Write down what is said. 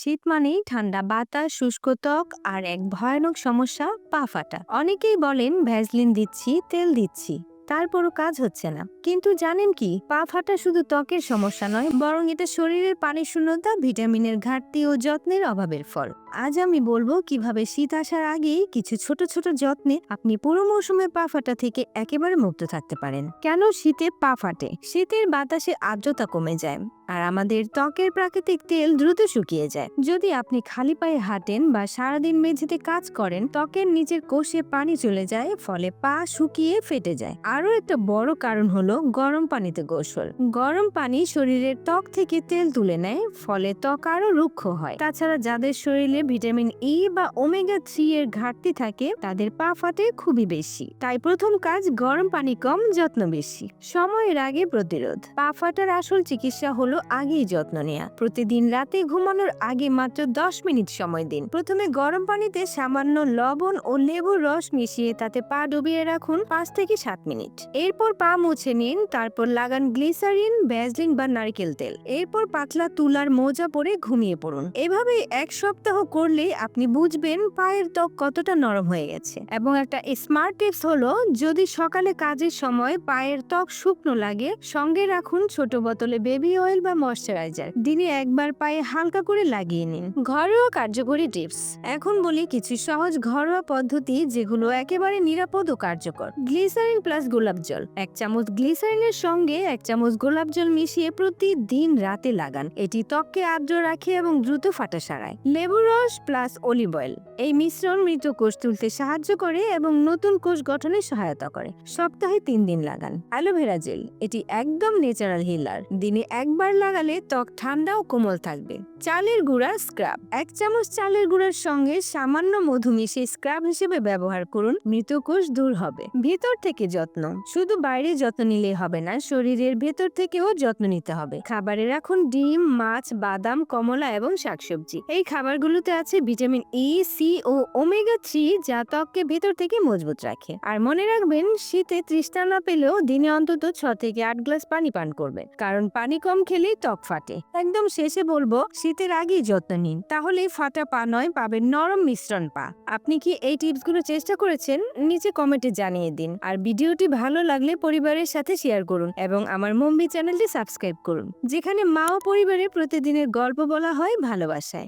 শীত মানেই ঠান্ডা বাতাস, শুষ্ক ত্বক আর এক ভয়ানক সমস্যা পা ফাটা। অনেকেই বলেন ভ্যাজলিন দিচ্ছি, তেল দিচ্ছি। তারপরও কাজ হচ্ছে না। কিন্তু জানেন কি, পা ফাটা শুধু ত্বকের সমস্যা নয়, বরং এটা শরীরের পানি শূন্যতা, ভিটামিনের ঘাটতি ও যত্নের অভাবের ফল। আজ আমি বলব কীভাবে শীত আসার আগেই কিছু ছোট ছোট যত্নে আপনি পুরো মৌসুমে পা ফাটা থেকে একেবারে মুক্ত থাকতে পারেন। কেন শীতে পা ফাটে? শীতের বাতাসে আর্দ্রতা কমে যায় আর আমাদের ত্বকের প্রাকৃতিক তেল দ্রুত শুকিয়ে যায়। যদি আপনি খালি পায়ে হাঁটেন বা সারাদিন মেঝেতে কাজ করেন, ত্বকের নিচের কোষে পানি চলে যায়, ফলে পা শুকিয়ে ফেটে যায়। আরও একটা বড় কারণ হলো গরম পানিতে গোসল। গরম পানি শরীরের ত্বক থেকে তেল তুলে নেয়, ফলে ত্বক আরও রুক্ষ হয়। তাছাড়া যাদের শরীরে ভিটামিন ই বা ওমেগা থ্রি এর ঘাটতি থাকে, তাদের পা ফাটে খুবই বেশি। তাই প্রথম কাজ গরম পানি কম, যত্ন বেশি। সময়ের আগে প্রতিরোধ। পা ফাটার আসল চিকিৎসা হলো আগেই যত্ন নেওয়া প্রতিদিন রাতে ঘুমানোর আগে মাত্র দশ মিনিট সময় দিন। প্রথমে গরম পানিতে সামান্য লবণ ও লেবুর রস মিশিয়ে তাতে পা ডুবিয়ে রাখুন পাঁচ থেকে সাত মিনিট। এরপর পা মুছে নিন, তারপর লাগান গ্লিসারিন ভ্যাসলিন বা নারকেল তেল। এরপর পাতলা তুলার মোজা পরে ঘুমিয়ে পড়ুন। এভাবে এক সপ্তাহ করলে আপনি বুঝবেন পায়ের ত্বক কতটা নরম হয়ে গেছে। এবং একটা স্মার্ট টিপস হলো, যদি সকালে কাজের সময় পায়ের ত্বক শুকনো লাগে, সঙ্গে রাখুন ছোট বোতলে বেবি অয়েল বা ময়শ্চারাইজার। দিনে একবার পায়ে হালকা করে লাগিয়ে নিন। ঘরোয়া কার্যকরী টিপস। এখন বলি কিছু সহজ ঘরোয়া পদ্ধতি যেগুলো একেবারে নিরাপদ ও কার্যকর। গ্লিসারিন প্লাস গোলাপ জল। এক চামচ গ্লিসারিনের সঙ্গে এক চামচ গোলাপ জল মিশিয়ে প্রতিদিন রাতে লাগান। এটি ত্বককে আর্দ্র রাখে এবং দ্রুত ফাটা সারায়। লেবু রস প্লাস অলিভ অয়েল। এই মিশ্রণ মৃত কোষ তুলতে সাহায্য করে এবং নতুন কোষ গঠনে সহায়তা করে। সপ্তাহে তিন দিন লাগান। Aloe vera gel. এটি একদম ন্যাচারাল হিলার। দিনে একবার লাগালে ত্বক ঠান্ডা ও কোমল থাকবে। চালের গুঁড়া স্ক্রাব। এক চামচ চালের গুঁড়ার সঙ্গে সামান্য মধু মিশিয়ে স্ক্রাব হিসেবে ব্যবহার করুন, মৃত কোষ দূর হবে। ভেতর থেকে যত্ন। শুধু বাইরে যত্ন নিলেই হবে না, শরীরের ভেতর থেকেও যত্ন নিতে হবে। খাবারে রাখুন ডিম, মাছ, বাদাম, কমলা এবং শাকসবজি। এই খাবারগুলোতে আছে ভিটামিন ই সি ও ওমেগা থ্রি যা ত্বককে ভেতর থেকে মজবুত রাখে। আর মনে রাখবেন, শীতে তৃষ্ণা না পেলেও দিনে অন্তত ছ থেকে আট গ্লাস পানি পান করবেন। কারণ পানি কম খেলেই ত্বক ফাটে। একদম শেষে বলব শীতের আগেই যত্ন নিন। তাহলেই ফাটা পা নয়, পাবেন নরম মিশ্রণ পা। আপনি কি এই টিপসগুলো চেষ্টা করেছেন? নিচে কমেন্টে জানিয়ে দিন। আর ভিডিওটি ভালো লাগলে পরিবারের সাথে শেয়ার করুন এবং আমার মুম্বি চ্যানেলটি সাবস্ক্রাইব করুন, যেখানে মা ও পরিবারের প্রতিদিনের গল্প বলা হয় ভালোবাসায়।